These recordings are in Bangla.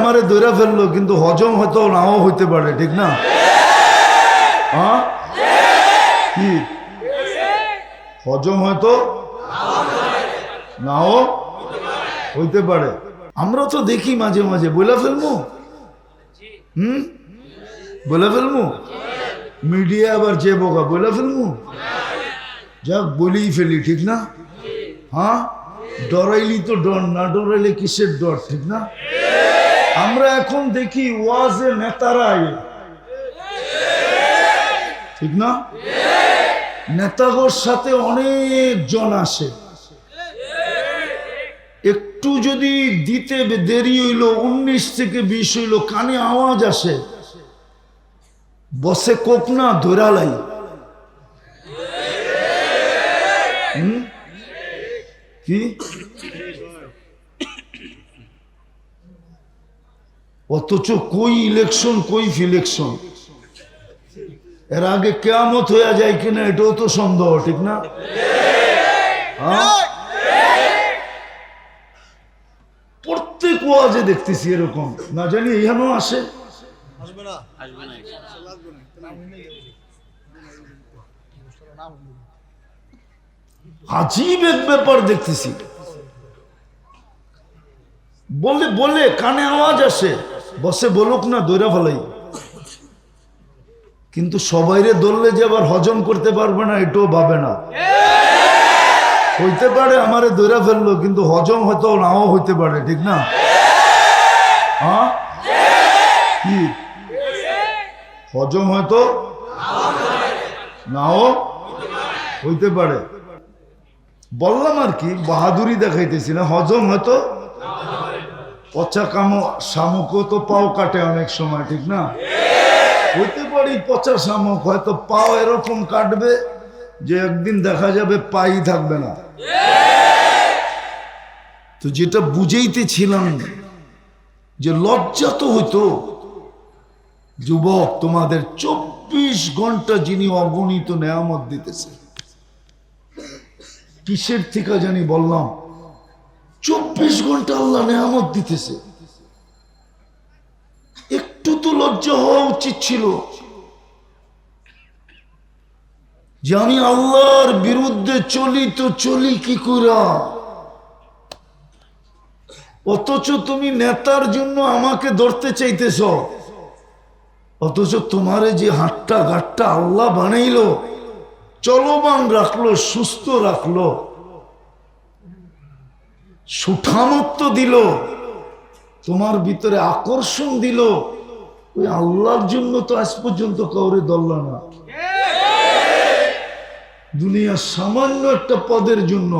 আমারে দৈরা ফেলল, কিন্তু হজম হয়তো নাও হইতে পারে, ঠিক না? কি? হজম হয়তো নাও হইতে পারে। আমরা তো দেখি মাঝে মাঝে, বইলা ফেলব হুম? বলে ফেলব মিডিয়া আবার যে বোকা বলে ফেলব যাক বলেই ফেলি, ঠিক না? হ্যাঁ ডরাইলি তো ডর, না ডরাইলে কিসের ডর, ঠিক না? আমরা এখন দেখি ওয়াজে নেতারাই ঠিক না? নেতাগোর সাথে অনেক জন আসে। একটু যদি দিতে দেরি হইল, উনিশ থেকে বিশ হইল, কানে আওয়াজ আসে। বসে কোক না ধরালাই? কি? অথচ কই ইলেকশন কই ফিলেকশন এর আগে কেয়ামত হয়ে যায় কিনা, এটাও তো সন্দেহ, ঠিক না? হ্যাঁ? প্রত্যেক ওয়াজে দেখতেছি এরকম। না জানি, এখানেও আসে? আজীব এক ব্যাপার দেখতেছি। বলে বলে কানে আওয়াজ আসে। বসে বলুক না, দৈরা ফেলাই কিন্তু সবাইরে দললে যে আবার হজম করতে পারবে না, এটাও ভাবে না। হইতে পারে আমারে দৈরা ফেলল, কিন্তু হজম হয়তো নাও হইতে পারে, ঠিক না? হ্যাঁ? কি? হজম হয়তো নাও হইতে পারে। বললাম আর কি, বাহাদুরি দেখাইতেছি না, হজম হয়তো পচা কামো শামুকও তো পাও কাটে অনেক সময়, ঠিক না? হইতে পারি পচা শামুক, হয়তো পাও এরকম কাটবে যে একদিন দেখা যাবে পাই থাকবে না। তো যেটা বুঝেইতেছিলাম যে লজ্জা তো হইতো, যুবক তোমাদের চব্বিশ ঘণ্টা যিনি অগণিত নেয়ামত দিতেছে, কিসের থেকে জানি বললাম? চব্বিশ ঘণ্টা আল্লাহ নেয়ামত দিতেছে। একটু তো লজ্জা হওয়া উচিত ছিল। যে আমি আল্লাহর বিরুদ্ধে চলি তো চলি কি করা অথচ তুমি নেতার জন্য আমাকে ধরতে চাইতেছ। অথচ তোমারে যে হাটটা ঘাটটা আল্লাহ বানাইলো, চলমান রাখল, সুস্থ রাখল। সুঠামত্ব দিল, তোমার ভিতরে আকর্ষণ দিল। ওই আল্লাহর জন্য তো আজ পর্যন্ত কাউরে দল্ল না। দুনিয়ার সামান্য একটা পদের জন্য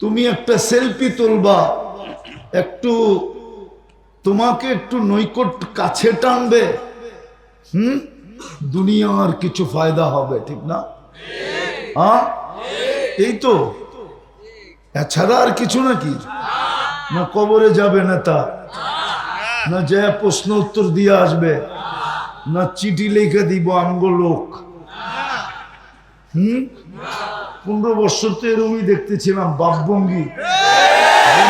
তুমি একটা সেলফি তুলবা, একটু তোমাকে একটু নৈকট কাছে টানবে, হুম? দুনিয়ার কিছু ফায়দা হবে, ঠিক না? হ্যাঁ এই তো। এছাড়া আর কিছু নাকি? না কবরে যাবে নেতা না যে প্রশ্ন উত্তর দিয়ে আসবে, না চিঠি লিখে দিব আমগো লোক। হম? পনেরো বছর তো এরমই দেখতেছিলাম বাপভঙ্গি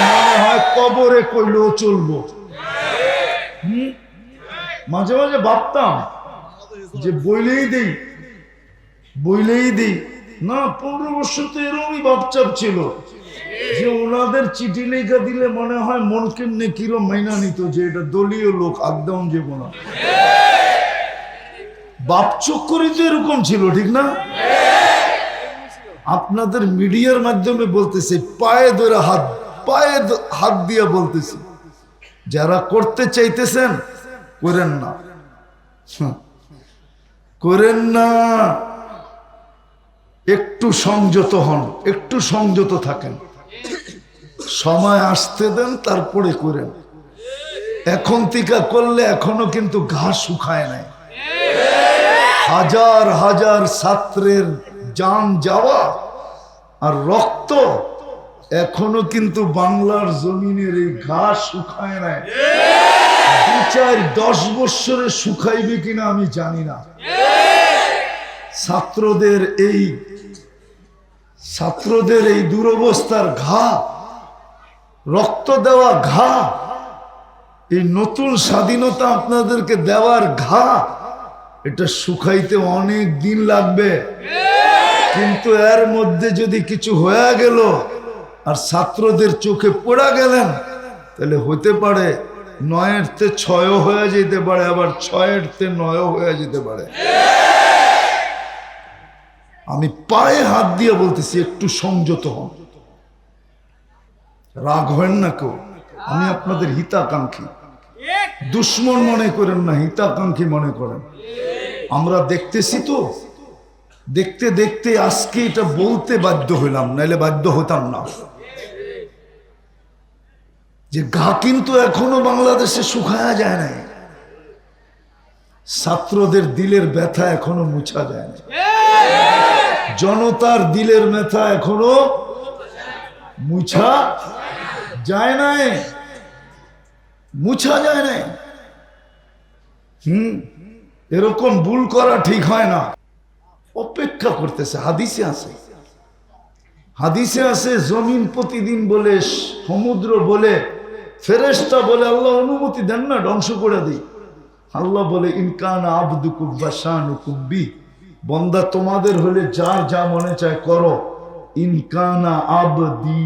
মনে হয় কবরে কইলেও চলবো। হম? মাঝে মাঝে ভাবতাম যে বইলেই দেই বইলেই দেই। না, পনেরো বছর তো এরমই ভাবচাপ ছিল। যে ওনাদের চিঠি লেখা দিলে মনে হয় মনকে নেকিরও মাইনা নিত যে এটা দলীয় লোক একদম যে না বাপ চক্করই তো এরকম ছিল, ঠিক না? আপনাদের মিডিয়ার মাধ্যমে বলতেছে, পায়ে ধরে হাত, পায়ে হাত দিয়ে বলতেছে। যারা করতে চাইতেছেন, করেন না। করেন না। একটু সংযত হন, একটু সংযত থাকেন। সময় আসতে দেন, তারপরে করেন। এখন টিকা করলে এখনও কিন্তু ঘাস শুকায় নাই। হাজার হাজার ছাত্রের যান যাওয়া আর রক্ত এখনও কিন্তু বাংলার জমিনের এই ঘাস শুকায় নাই। দু চার দশ বৎসরে শুকাইবে কিনা আমি জানি না। ছাত্রদের এই ছাত্রদের এই দুরবস্থার ঘা রক্ত দেওয়া ঘা, এই নতুন স্বাধীনতা আপনাদেরকে দেওয়ার ঘা, এটা শুকাইতে অনেক দিন লাগবে। কিন্তু এর মধ্যে যদি কিছু হয়ে গেল আর ছাত্রদের চোখে পড়া গেলেন, তাহলে হতে পারে নয়ের তে ছয়ও হয়ে যেতে পারে, আবার ছয়ের তে নয়ও হয়ে যেতে পারে। আমি পায়ে হাত দিয়ে বলতেছি, একটু সংযত হন। রাগ হয় না কেউ। আমি আপনাদের হিতাকাঙ্ক্ষী। দুশ্মন মনে করেন না, হিতাকাঙ্ক্ষী মনে করেন। আমরা দেখতেছি তো, দেখতে দেখতে আজকে এটা বলতে বাধ্য হইলাম, নাইলে বাধ্য হতাম না। যে গা কিন্তু এখনও বাংলাদেশে শুকায়া যায় নাই। ছাত্রদের দিলের ব্যথা এখনও মুছা যায় না জনতার দিলের ব্যথা এখনও মুছা যায় নাই মুছা যায় নাই হুম এরকম ভুল করা ঠিক হয় না অপেক্ষা করতেছে হাদিসে আছে হাদিসে আছে জমিন প্রতিদিন বলে সমুদ্র বলে ফেরেস্তা বলে আল্লাহ অনুমতি দেন না ধ্বংস করে দিই আল্লাহ বলে ইনকান আবদুকুব্বাসানুকুব্বি বন্দা তোমাদের হলে যার যা মনে চায় করো ইনকানা আবদি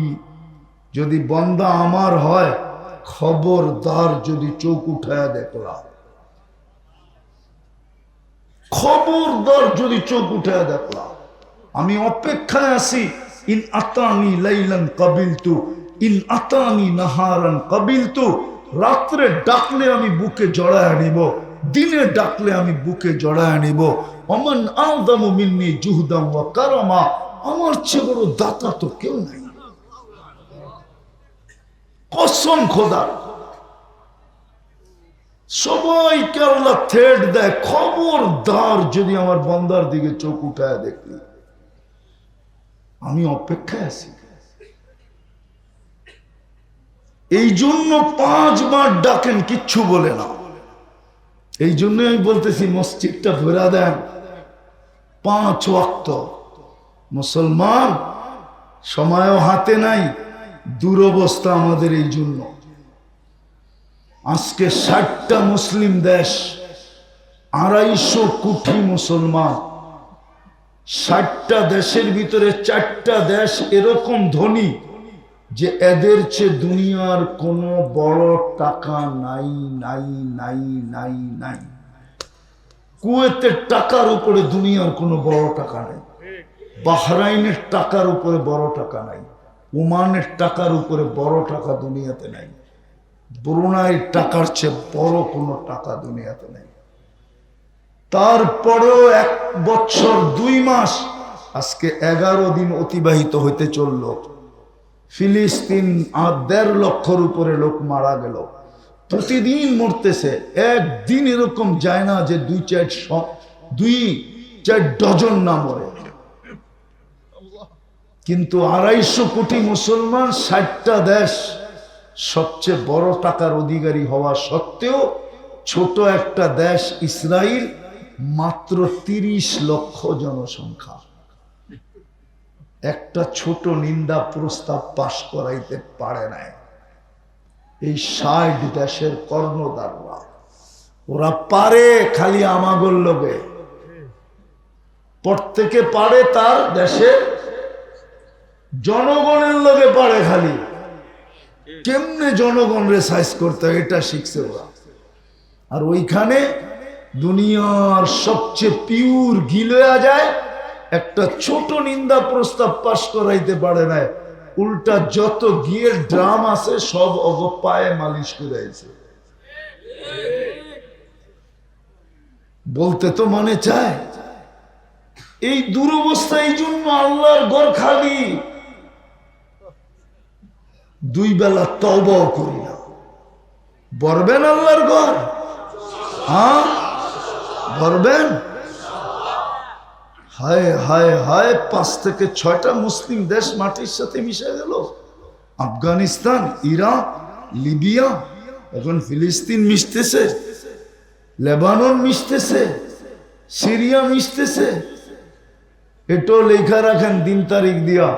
যদি বন্দা আমার হয়, খবরদার যদি চোখ উঠায় দেখলাম খবরদার যদি চোখ উঠে দেখলাম আমি অপেক্ষায় আছি, ইন আতানি লাইলান কাবিলতু, ইন আতানি নাহারান কাবিলতু, রাত্রে ডাকলে আমি বুকে জড়ায় নিব, দিনে ডাকলে আমি বুকে জড়ায় নিব। অমন আলদামু মিন্নি জুহদাম ওয়া কারামা, আমার চেয়ে বড় দাতা তো কেউ নাই। কসম খোদার সবাইকে আল্লাহ থেট দেয়, খবরদার যদি আমার বন্দার দিকে চোখ উঠায় দেখলি আমি অপেক্ষায় আছি। এই জন্য পাঁচবার ডাকেন, কিচ্ছু বলে না। এই জন্য আমি বলতেছি, মসজিদটা ভরা দেন। পাঁচ ওয়াক্ত। মুসলমান, সময়ও হাতে নাই। দুরবস্থা আমাদের এই জন্য। আজকে ষাটটা মুসলিম দেশ, আড়াইশো কোটি মুসলমান, ষাটটা দেশের ভিতরে চারটা দেশ এরকম ধনী যে এদের চেয়ে দুনিয়ার কোনো বড় টাকা নাই নাই নাই নাই নাই। কুয়েতের টাকার উপরে দুনিয়ার কোনো বড় টাকা নাই। বাহরাইনের টাকার উপরে বড় টাকা নাই। ওমানের টাকার উপরে বড় টাকা দুনিয়াতে নাই। ব্রুনাইয়ের টাকার চেয়ে বড় কোনো টাকা দুনিয়াতে নেই। তারপরেও এক বছর, দুই মাস আজকে এগারো দিন অতিবাহিত হইতে চলল। ফিলিস্তিন আর দেড় লক্ষর উপরে লোক মারা গেল। প্রতিদিন মরতেছে। একদিন এরকম যায় না যে দুই চার দুই চার ডজন না মরে। কিন্তু আড়াইশো কোটি মুসলমান, ষাটটা দেশ সবচেয়ে বড় টাকার অধিকারী হওয়া সত্ত্বেও ছোট একটা দেশ ইসরায়েল মাত্র তিরিশ লক্ষ জনসংখ্যা। একটা ছোট নিন্দা প্রস্তাব পাশ করাইতে পারে নাই। এই ষাট দেশের কর্ণদাররা ওরা পারে খালি আমাগর লোকে প্রত্যেকে পারে তার দেশে জনগণের লোকে পারে খালি। কেমনে জনগণরে সাইজ করতে এটা শিখছে ওরা। আর ওইখানে দুনিয়ার সবচেয়ে পিওর গিলোয়া যায়, একটা ছোট নিন্দা প্রস্তাব পাশ করাইতে পারে না। উল্টা যত গিয়ে ড্রাম আছে, সব অগ পায়ে মালিশ করাইছে বলতে তো মনে চায়। এই দুরবস্থা এই জন্য আল্লাহর ঘর খালি। দুই বেলা তবাও করি না। বরবেন আল্লাহর ঘর? হ্যাঁ? বরবেন হায় হায় হায়, পাঁচ থেকে ছয়টা মুসলিম দেশ মাটির সাথে মিশে গেল। আফগানিস্তান, ইরাক, লিবিয়া, এখন ফিলিস্তিন মিশতেছে, লেবানন মিশতেছে, সিরিয়া মিশতেছে। এটাও লেখা রাখেন দিন তারিখ দিয়া।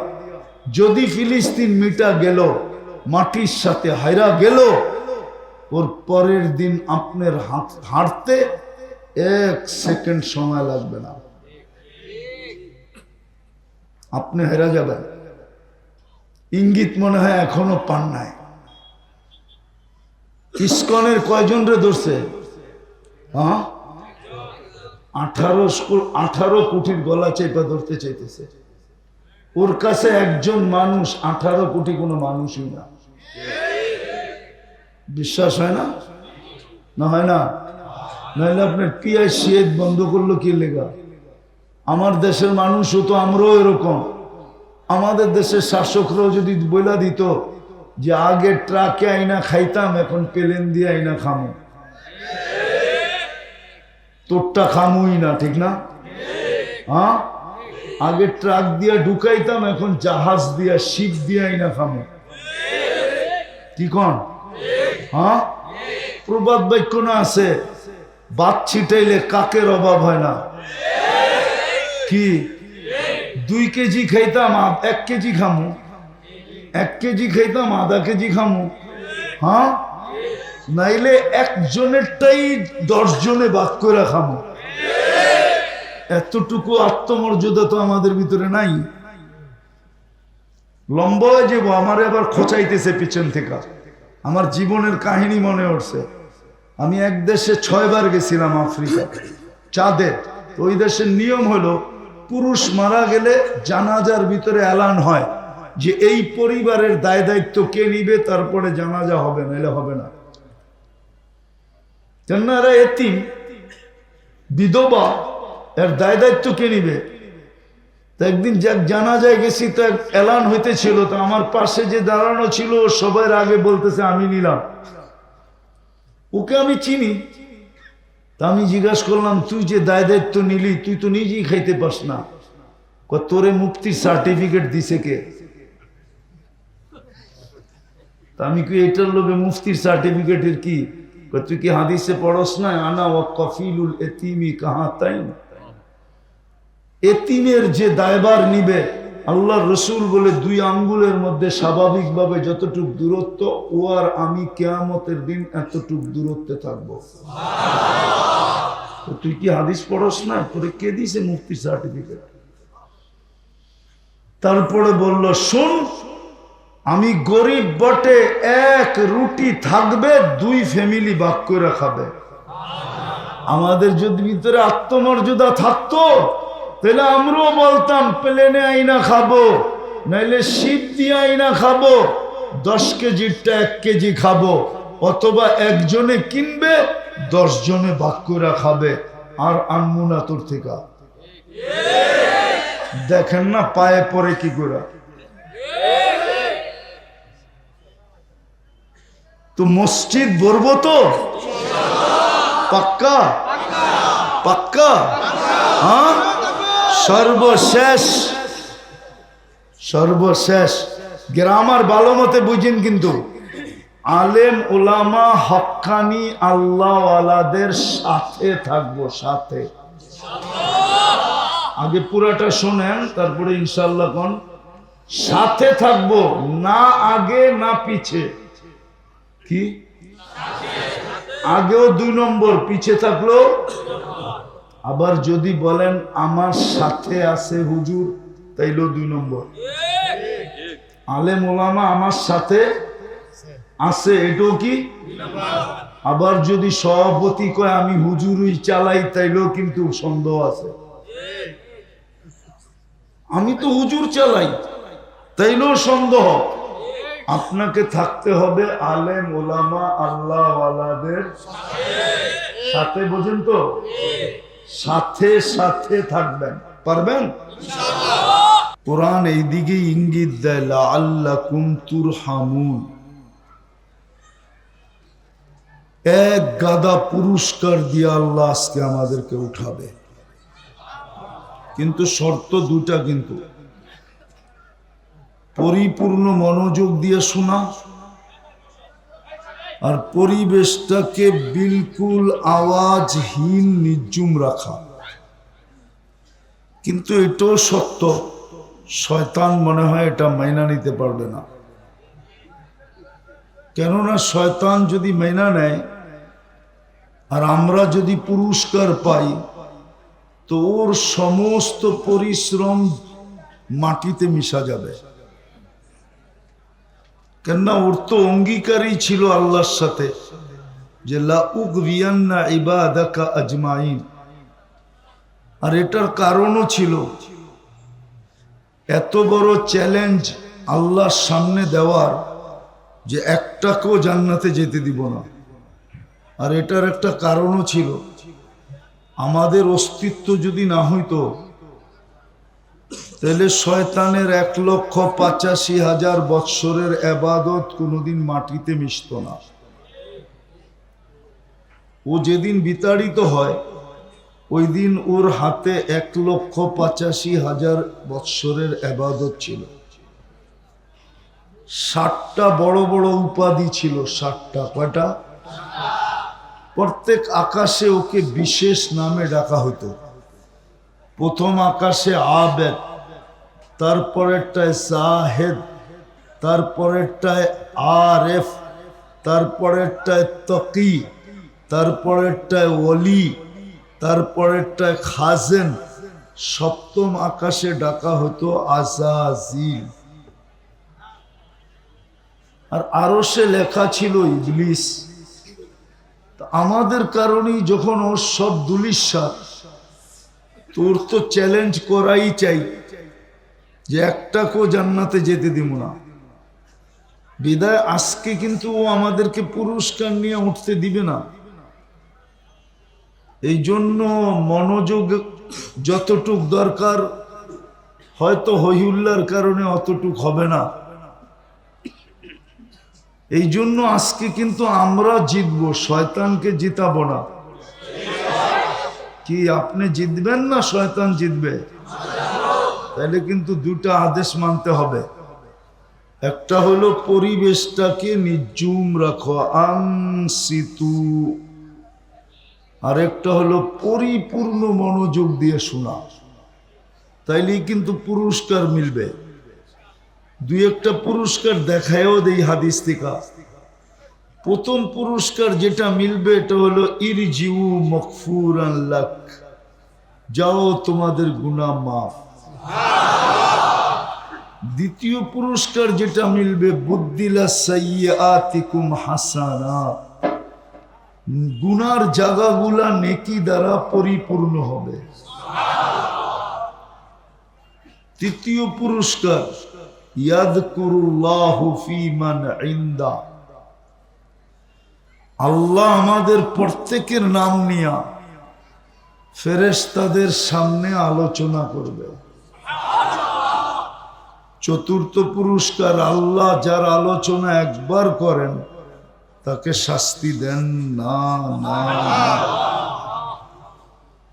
যদি ফিলিস্তিন মিটা গেল মাটির সাথে হাইরা গেল। ওর পরের দিন আপনার হাত হাঁটতে এক সেকেন্ড সময় লাগবে না। আপনি হেরা যাবেন। ইঙ্গিত মনে হয় এখনও পান নাই। ইস্কনের কয়জন রে ধরছে? হ্যাঁ? আঠারো আঠারো কোটির গলা চেপা ধরতে চাইতেছে। ওর কাছে একজন মানুষ, আঠারো কোটি কোনো মানুষই না। বিশ্বাস হয় না? না হয় না? নাহলে আপনার পিয়াই সিয়েদ বন্ধ করল কি লেগা? আমার দেশের মানুষও তো আমরাও এরকম। আমাদের দেশের শাসকরাও যদি বইলা দিত যে আগে ট্রাকে আইনা খাইতাম, এখন পেলেন দিয়ে আইনা খামো। তোরটা খামুই না, ঠিক না? হ্যাঁ? আগে ট্রাক দিয়া ঢুকাইতাম, এখন জাহাজ দিয়া, শিপ দিয়া আইনা খামো। কি কন? হ্যাঁ? প্রবাদ বাক্য না আছে বাদ ছিটাইলে কাকের অভাব হয় না। কি? দুই কেজি খাইতাম এক কেজি খামু। এক কেজি খাইতাম, আধা কেজি খামু। হ্যাঁ? নাইলে একজনেরটাই দশ জনে বাদ করে খামু। এতটুকু আত্মমর্যাদা তো আমাদের ভিতরে নাই। লম্বা হয়ে যাব আমার আবার খোঁচাইতেছে পিছন থেকে। আমার জীবনের কাহিনী মনে উঠছে। আমি এক দেশে ছয়বার গেছিলাম আফ্রিকা। চাঁদে। ওই দেশের নিয়ম হলো, পুরুষ মারা গেলে জানাজার ভিতরে এলান হয় যে এই পরিবারের দায় দায়িত্ব কে নিবে, তারপরে জানাজা হবে, নাহলে হবে না। কেননা এরা এতিম, বিধবা, এর দায় দায়িত্ব কে নিবে? তো একদিন যাক জানা যায় গেছি, তো এক এলান হইতেছিল, তো আমার পাশে যে দাঁড়ানো ছিল সবার আগে বলতেছে, আমি নিলাম। ওকে আমি চিনি। তা আমি জিজ্ঞাসা করলাম, তুই যে দায় দায়িত্ব নিলি, তুই তো নিজেই খাইতে পাস না। তোরে মুক্তির সার্টিফিকেট দিছে কে? তা আমি কি এটার লোকে মুফতির সার্টিফিকেটের কি? তুই কি হাদিসে পড়স না? আনা ও কফিলুল এতিমি কাহা তাই এতিমের যে দায়বার নিবে আল্লাহ রসুল বলে দুই আঙ্গুলের মধ্যে স্বাভাবিকভাবে যতটুক দূরত্ব, ও আর আমি কেয়ামতের দিন এতটুক দূরত্বে থাকব। তুই কি হাদিস পড়স না? তোরে কে দিছে মুক্তি সার্টিফিকেট তারপরে বলল, শোন, আমি গরিব বটে, এক রুটি থাকবে, দুই ফ্যামিলি বাক করে খাবে। আমাদের যদি ভিতরে আত্মমর্যাদা থাকতো তাহলে আমরাও বলতাম, প্লেনে আইনা খাব, নাইলে শীত দিয়ে আইনা খাব, দশ কেজিরটা এক কেজি খাব, অথবা একজনে কিনবে দশ জনে করে খাবে। আর আনমু না তোর থেকে। দেখেন না পায়ে পরে কি করে তো মসজিদ ভরবো তো? পাক্কা? পাক্কা। হ্যাঁ? সর্বশেষ সর্বশেষ, গ্রামার ভালো মতে বুঝেন কিন্তু। আলেম ওলামা হক্কানি আল্লাহওয়ালাদের সাথে থাকব, সাথে। আগে পুরাটা শোনেন, তারপরে ইনশাল্লাহ কোন। সাথে থাকব, না আগে, না পিছে। কি? আগেও দুই নম্বর, পিছে থাকল আবার যদি বলেন, আমার সাথে আছে হুজুর, তাইলো দুই নম্বর। আলেম ওলামা আমার সাথে আছে, এটাও কি? আবার যদি সভাপতি কয়, আমি হুজুরই চালাই তাইলেও কিন্তু সন্দেহ আছে। আমি তো হুজুর চালাই তাইলেও সন্দেহ। আপনাকে থাকতে হবে আলেম ওলামা আল্লাহওয়ালাদের সাথে বোঝেন তো? সাথে সাথে থাকবেন। পারবেন? কোরআন এইদিকে ইঙ্গিত দেয় আল্লাহ কুমতুর হামুন এক গাদা পুরস্কার দিয়ে আল্লাহ আজকে আমাদেরকে উঠাবে। কিন্তু শর্ত দুটা কিন্তু। পরিপূর্ণ মনোযোগ দিয়ে শোনা আর পরিবেশটাকে বিলকুল আওয়াজহীন, নির্জুম রাখা। কিন্তু এটাও সত্য, শয়তান মনে হয় এটা মাইনা নিতে পারবে না। কেননা শয়তান যদি মেনা নেয়, আর আমরা যদি পুরস্কার পাই, তো ওর সমস্ত পরিশ্রম মাটিতে মিশা যাবে। কেননা ওর তো অঙ্গীকারই ছিল আল্লাহর সাথে যে লাউক রিয়ান্না ইবাদাকা আজমাইন। আর এটার কারণও ছিল এত বড় চ্যালেঞ্জ আল্লাহর সামনে দেওয়ার যে একটাকেও জান্নাতে যেতে দিব না। আর এটার একটা কারণও ছিল, আমাদের অস্তিত্ব যদি না হইতো তাহলে শয়তানের এক লক্ষ পঁচাশি হাজার বৎসরের আবাদত কোনোদিন মাটিতে মিশত না। ও যেদিন বিতাড়িত হয়, ওই দিন ওর হাতে এক লক্ষ পঁচাশি হাজার বৎসরের আবাদত ছিল। ষাটটা বড় বড় উপাধি ছিল, ষাটটা। কয়টা? প্রত্যেক আকাশে ওকে বিশেষ নামে ডাকা হতো। প্রথম আকাশে আবেদ তারপরেরটায় জাহেদ তারপরেরটায় আরেফ, তারপরেরটায় তকি, তারপরেরটায় ওলি, তারপরেরটায় খাজেন। সপ্তম আকাশে ডাকা হতো আজাজিল। আর আরও সে লেখা ছিল ইবলিস। আমাদের কারণেই যখন ওর সব দুলিশ্বাস তোর তো চ্যালেঞ্জ করাই চাই। যে একটাকেও জান্নাতে যেতে দিব না। বিদায় আজকে কিন্তু ও আমাদেরকে পুরস্কার নিয়ে উঠতে দিবে না। এই জন্য মনোযোগ যতটুক দরকার, হয়তো হইউল্লার কারণে অতটুক হবে না। এই জন্য আজকে কিন্তু আমরা জিতব, শয়তানকে জিতাবো না। কি, আপনি জিতবেন না শয়তান জিতবে? তাহলে কিন্তু দুটা আদেশ মানতে হবে। একটা হলো পরিবেশটাকে নির্জুম রাখো আংসিতু আরেকটা হলো পরিপূর্ণ মনোযোগ দিয়ে শোনা। তাইলেই কিন্তু পুরস্কার মিলবে। দুই একটা পুরস্কার দেখায়ও দেই হাদিস থেকে। প্রথম পুরস্কার যেটা মিলবে এটা হলো, ইরজিউ মকফুর লাক, যাও তোমাদের গুনাহ মাফ। দ্বিতীয় পুরস্কার যেটা মিলবে বুদ্দিলা সাইয়াতিকুম হাসানা। গুনার জায়গাগুলা নেকি দ্বারা পরিপূর্ণ হবে। তৃতীয় পুরস্কার আল্লাহ আমাদের প্রত্যেকের নাম নিয়া ফেরেশতাদের সামনে আলোচনা করবে। চতুর্থ পুরস্কার আল্লাহ যার আলোচনা একবার করেন, তাকে শাস্তি দেন। না না।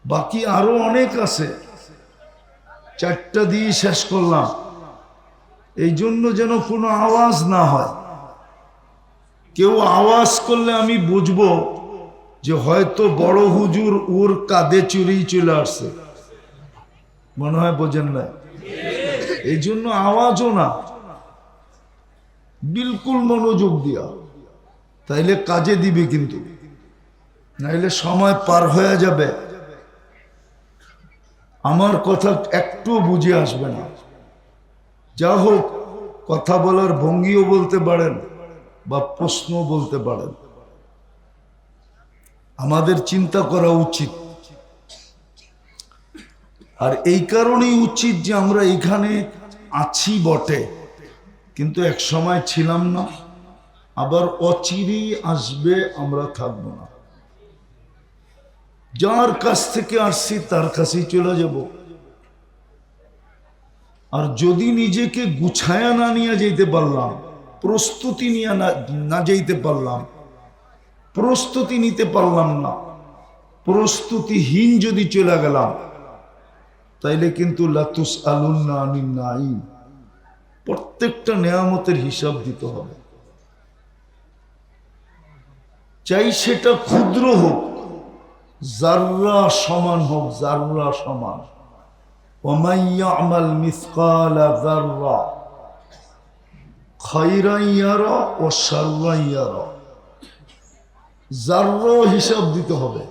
বাকি আরও অনেক আছে। চারটা দিয়ে শেষ করলাম। এই জন্য যেন কোনো আওয়াজ না হয়। কেউ আওয়াজ করলে আমি বুঝব যে হয়তো বড় হুজুর ওর কাঁধে চুরি চলে আসছে। মনে হয় বোঝেন না। এই জন্য আওয়াজও না। বিলকুল মনোযোগ দিয়া। তাইলে কাজে দিবে কিন্তু। নাইলে সময় পার হয়ে যাবে। আমার কথা একটু বুঝে আসবে না। যা হোক, কথা বলার ভঙ্গিও বলতে পারেন বা প্রশ্ন বলতে পারেন। আমাদের চিন্তা করা উচিত। আর এই কারণেই উচিত যে আমরা এখানে আছি বটে। কিন্তু এক সময় ছিলাম না, আবার অচিরেই আসবে, আমরা থাকব না। যার কাছ থেকে আসছি, তার কাছেই চলে যাব। আর যদি নিজেকে গুছায়া না নিয়ে যেতে পারলাম, প্রস্তুতি নিয়ে না যেতে পারলাম, প্রস্তুতি নিতে পারলাম না, প্রস্তুতিহীন যদি চলে গেলাম তাইলে কিন্তু লাতুস আলুন্না আনিন নাই প্রত্যেকটা নেয়ামতের হিসাব দিতে হবে। চাই সেটা ক্ষুদ্র হোক জাররা সমান হোক জাররা সমান। ওমাইয়ামাল মিসকালা জাররা খৈরাইয়ার ও সার্রাইয়ার যার হিসাব দিতে হবে।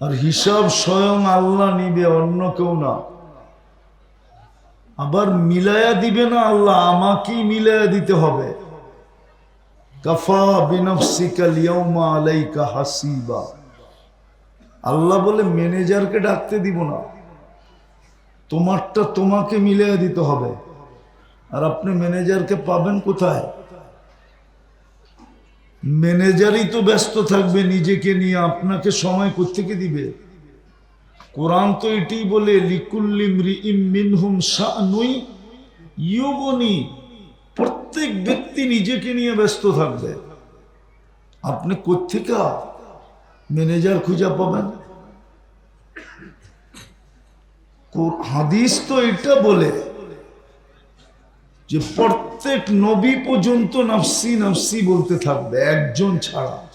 আর হিসাব স্বয়ং আল্লাহ নিবে, অন্য কেউ না। আবার মিলায়া দিবে না আল্লাহ, আমাকেই মিলায়া দিতে হবে। কাফা আলাইকা হাসিবা। আল্লাহ বলে, ম্যানেজারকে ডাকতে দিব না। তোমারটা তোমাকে মিলিয়ে দিতে হবে। আর আপনি ম্যানেজারকে পাবেন কোথায়? ম্যানেজারই তো ব্যস্ত থাকবে, নিজেকে নিয়ে আপনাকে সময় কোথেকে দিবে? কোরআন তো এটাই বলে লিকুল্লিম মিনহুম শানুই ইউগনি প্রত্যেক ব্যক্তি নিজেকে নিয়ে ব্যস্ত থাকবে। আপনি কোথেকে ম্যানেজার খুঁজে পাবেন? হাদিস তো এটা বলে যে প্রত্যেক নবী পর্যন্ত নাফসি নাফসি বলতে থাকবে, একজন ছাড়া।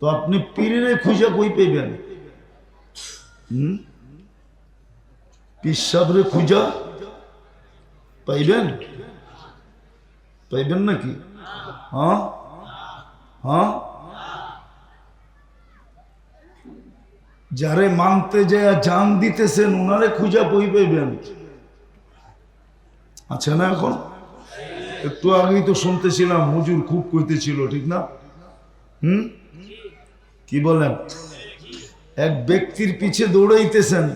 তো আপনি পীরে খুঁজে কই পেবেন? হুম? পিসাবরে খুঁজা পাইবেন? পাইবেন নাকি? হ্যাঁ? হ্যাঁ? যারে মানতে যায় জান দিতেছেন ওনারে খুঁজা বই পাইবেন আছে না এখন? একটু আগেই তো শুনতেছিলাম, হুজুর খুব কইতেছিল, ঠিক না? হুম? কি বলেন? এক ব্যক্তির পিছে দৌড়াইতেছেন,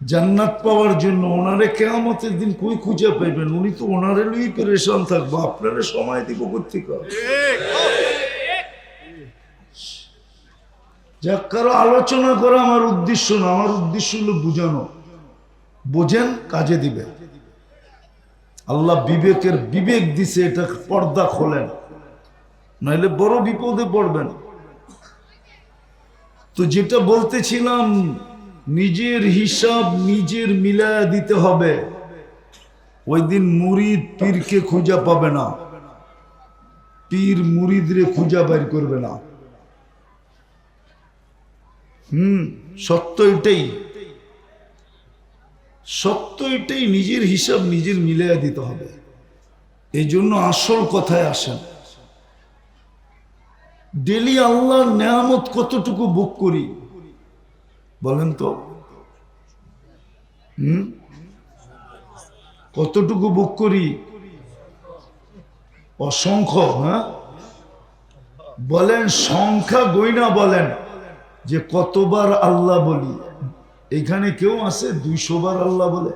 জান্নাত পাওয়ার জন্য ওনারে কেয়ামতের দিন কই খুঁজে পাইবেন? উনি তো ওনারে লই পেরেশান থাকব, আপনারা সময় দিব কোথেকে যাক, কারও আলোচনা করা আমার উদ্দেশ্য না, আমার উদ্দেশ্য হলো বুঝানো। বোঝেন, কাজে দিবে আল্লাহ বিবেকের বিবেক দিছে, এটা পর্দা খোলেন। নাইলে বড় বিপদে পড়বেন। তো যেটা বলতেছিলাম, নিজের হিসাব নিজের মিলায়া দিতে হবে। ওই দিন মুরিদ পীরকে খুঁজা পাবে না। পীর মুরিদরে খুঁজা বের করবে না। হুম, সত্য এটাই। সত্য এটাই নিজের হিসাব নিজের মিলিয়ে দিতে হবে। এই জন্য আসল কথায় আসেন। ডেলি আল্লাহর নেয়ামত কতটুকু বুক করি? বলেন তো। হুম? কতটুকু বুক করি? অসংখ্য হ্যাঁ? বলেন, সংখ্যা গইনা বলেন যে কতবার আল্লাহ বলি। এখানে কেউ আছে দুইশো বার আল্লাহ বলে।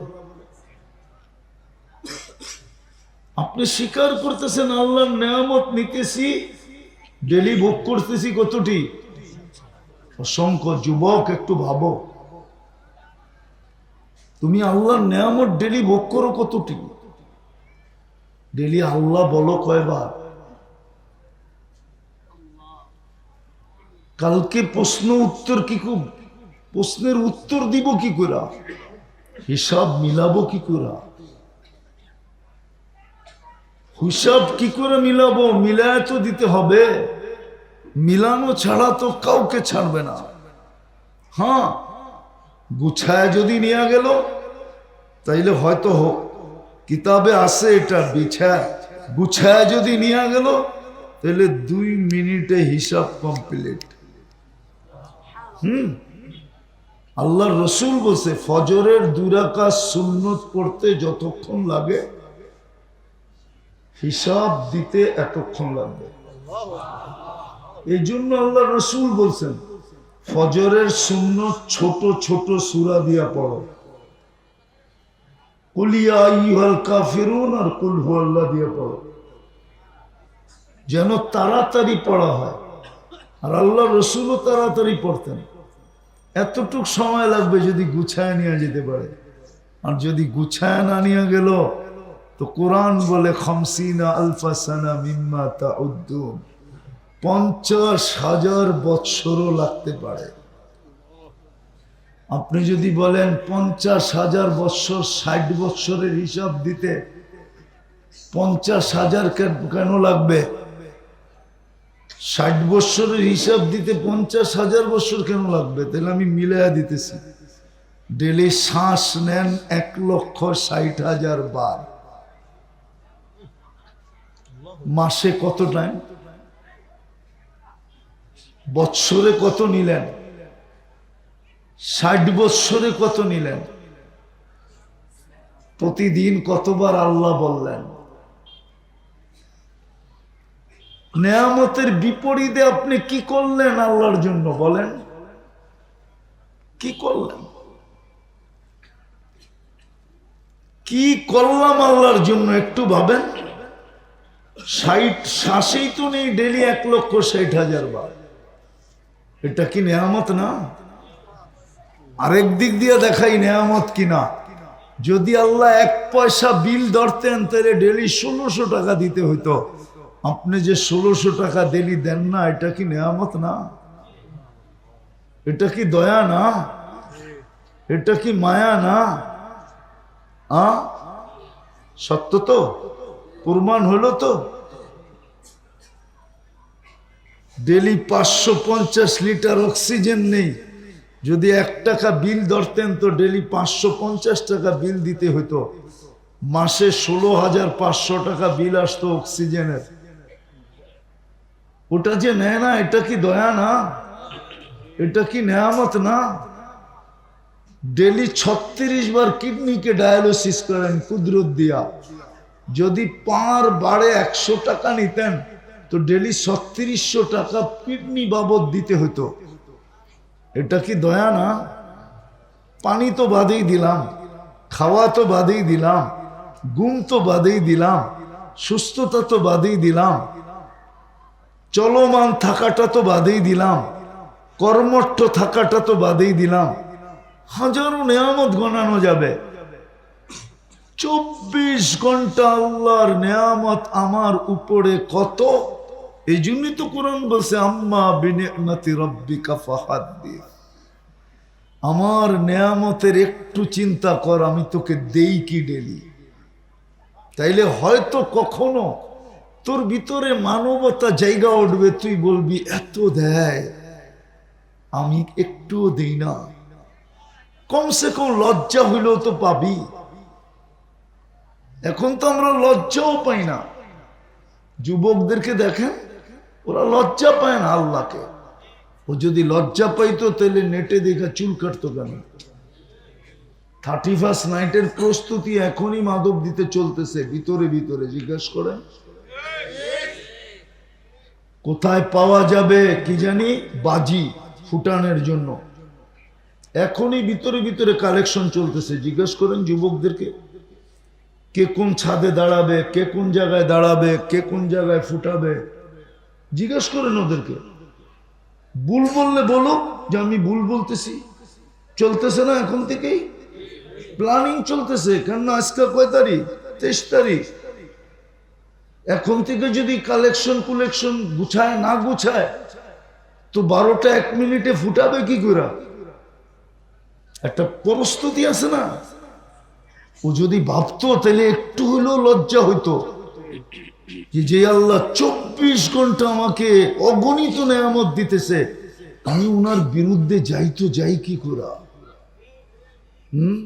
আপনি স্বীকার করতেছেন আল্লাহর নেয়ামত নিতেছি, ডেলি ভোগ করতেছি কতটি? অসংখ্য যুবক একটু ভাবো। তুমি আল্লাহর নেয়ামত ডেলি ভোগ করো কতটি? ডেলি আল্লাহ বলো কয়বার? কালকে প্রশ্ন উত্তর কি খুব? প্রশ্নের উত্তর দিব কি করে? হিসাব মিলাবো কি করে? হিসাব কি করে মিলাবো? মিলায় তো দিতে হবে। মিলানো ছাড়া তো কাউকে ছাড়বে না। হ্যাঁ গুছায় যদি নিয়ে গেল, তাইলে হয়তো হোক। কিতাবে আছে এটা, বিছায়। গুছায় যদি নিয়ে গেল তাহলে দুই মিনিটে হিসাব কমপ্লিট হুম? আল্লাহ রসুল বলছে, ফজরের দুরাকাশ সুন্নত পড়তে যতক্ষণ লাগে, হিসাব দিতে এতক্ষণ লাগবে। এই জন্য আল্লাহ রসুল বলছেন, ফজরের সুন্নত ছোট ছোট সুরা দিয়া পড়ো। কুলিয়া ইহাল কাফিরুন আর কুল হু আল্লাহ দিয়ে পড়ো। যেন তাড়াতাড়ি পড়া হয়। আর আল্লাহ রসুলও তাড়াতাড়ি পড়তেন। এতটুক সময় লাগবে যদি গুছায় নিয়ে যেতে পারে। আর যদি গুছায় না নিয়ে গেল, তো কোরআন বলে, খমসিনা আলফাসানা মিম্মা তা উদ্দুন পঞ্চাশ হাজার বৎসরও লাগতে পারে। আপনি যদি বলেন, পঞ্চাশ হাজার বৎসর ষাট বৎসরের হিসাব দিতে পঞ্চাশ হাজার কেন লাগবে? ষাট বৎসরের হিসাব দিতে পঞ্চাশ হাজার বৎসর কেন লাগবে? তাহলে আমি মিলাইয়া দিতেছি। ডেলি শ্বাস নেন এক লক্ষ ষাট হাজার বার। মাসে কত টাইম? বৎসরে কত নিলেন? ষাট বৎসরে কত নিলেন? প্রতিদিন কতবার আল্লাহ বললেন? নেয়ামতের বিপরীতে আপনি কি করলেন আল্লাহর জন্য বলেন? কি করলেন কি করলাম আল্লাহর জন্য একটু ভাবেন? ষাট শ্বাসেই তো নেই ডেলি এক লক্ষ ষাট হাজার বার। এটা কি নেয়ামত না? আরেক দিক দিয়ে দেখাই নেয়ামত কিনা যদি আল্লাহ এক পয়সা বিল ধরতেন, তাহলে ডেলি ষোলোশো টাকা দিতে হইতো। আপনি যে ষোলোশো টাকা ডেলি দেন না, এটা কি নেয়ামত না? এটা কি দয়া না? এটা কি মায়া না? আ? সত্য তো? প্রমাণ হলো তো? ডেলি পাঁচশো পঞ্চাশ লিটার অক্সিজেন নেই। যদি এক টাকা বিল ধরতেন তো ডেলি পাঁচশো পঞ্চাশ টাকা বিল দিতে হতো মাসে ষোলো হাজার পাঁচশো টাকা বিল আসতো অক্সিজেনের। ওটা যে নেয় না, এটা কি দয়া না? এটা কি নেয়ামত না? ডেলি ছত্রিশ বার কিডনিকে ডায়ালিসিস করেন কুদরত দিয়া। যদি পার বাড়ে একশো টাকা নিতেন, তো ডেলি ছত্রিশশো টাকা কিডনি বাবদ দিতে হতো এটা কি দয়া না? পানি তো বাদেই দিলাম, খাওয়া তো বাদেই দিলাম, ঘুম তো বাদেই দিলাম, সুস্থতা তো বাদেই দিলাম চলমান থাকাটা তো বাদেই দিলাম, কর্মঠ থাকাটা তো বাদেই দিলাম। হাজারো নেয়ামত গণানো যাবে। চব্বিশ ঘণ্টা আল্লাহর নেয়ামত আমার উপরে কত? এই জন্যই তো কোরআন বলছে, আম্মা বিনিয়মতি রব্বিকা ফাহাদ্দিস আমার নেয়ামতের একটু চিন্তা কর, আমি তোকে দেই কি ডেলি তাইলে হয়তো কখনো তোর ভিতরে মানবতা জায়গা উঠবে, তুই বলবি, এত দেয়, আমি একটুও দেই না। কমসে কম লজ্জা হইলেও তো পাবি। এখন তো আমরা লজ্জাও পাই না। যুবকদেরকে দেখেন, ওরা লজ্জা পায় না আল্লাহকে। ও যদি লজ্জা পাইতো, তাহলে নেটে দেখা চুল কাটতো কেন? থার্টি ফার্স্ট নাইটের প্রস্তুতি এখনই মাদক দিতে চলতেছে, ভিতরে ভিতরে, জিজ্ঞাসা করেন। কোথায় পাওয়া যাবে কি জানি? বাজি ফুটানের জন্য। এখনই ভিতরে ভিতরে কালেকশন চলতেছে। জিজ্ঞেস করেন যুবকদেরকে, কে কোন ছাদে দাঁড়াবে, কে কোন জায়গায় দাঁড়াবে, কে কোন জায়গায় ফুটাবে? জিজ্ঞেস করেন ওদেরকে। ভুল বললে বলো, যে আমি ভুল বলতেছি। চলতেছে না এখন থেকেই? প্ল্যানিং চলতেছে। কেননা আজকে কয় তারিখ? তেইশ তারিখ। এখন থেকে যদি কালেকশন কুলেকশন গুছায়, না গুছায়, তো বারোটা এক মিনিটে ফুটাবে কি করে? একটা প্রস্তুতি আছে না? ও যদি ভাবতো, তাহলে একটু হলেও লজ্জা হইতো যে আল্লাহ চব্বিশ ঘণ্টা আমাকে অগণিত নেয়ামত দিতেছে, আমি ওনার বিরুদ্ধে যাই তো যাই কি করা? হুম?